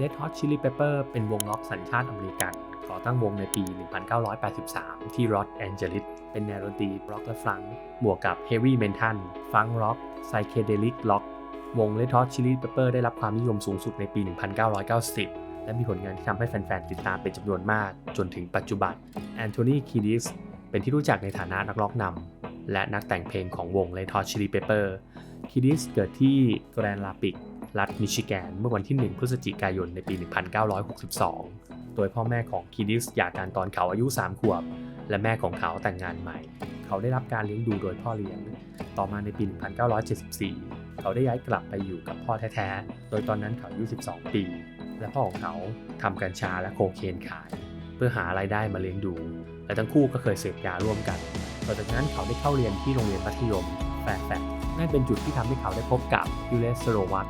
Red Hot Chili Pepper เป็นวงล็อกสัญชาติอเมริกัน ก่อตั้งวงในปี 1983 ที่รอสแอนเจลิส เป็นแนวดนตรีร็อกและฟังก์บวกกับเฮฟวี่เมทัลฟังร็อกไซเคเดลิกล็อกวง Red Hot Chili Pepper ได้รับความนิยมสูงสุดในปี 1990 และมีผลงานที่ทำให้แฟนๆ ติดตามเป็นจำนวนมาก จนถึงปัจจุบันแอนโทนีคีดิสเป็นที่รู้จักในฐานะนักร้องนำและนักแต่งเพลงของวง Red Hot Chili Pepper คีดิสเกิดที่แกรนลาปิก รัฐมิชิแกน เมื่อวันที่ 1 พฤศจิกายนในปี 1962 โดยพ่อแม่ของคีดิสหย่ากันตอนเขาอายุ 3 ขวบ และแม่ของเขาแต่งงานใหม่ เขาได้รับการเลี้ยงดูโดยพ่อเลี้ยง ต่อมาในปี 1974 เขาได้ย้ายกลับไปอยู่กับพ่อแท้ๆ โดยตอนนั้นเขาอายุ 12 ปี และพ่อของเขาทำกัญชาและโคเคนขาย เพื่อหารายได้มาเลี้ยงดู และทั้งคู่ก็เคยเสพยาร่วมกันต่อจากนั้นเขาได้เข้าเรียนที่โรงเรียนมัธยมแฟร์แฟนั่นเป็นจุดที่ทำให้เขาได้พบกับยูเลสโรวัต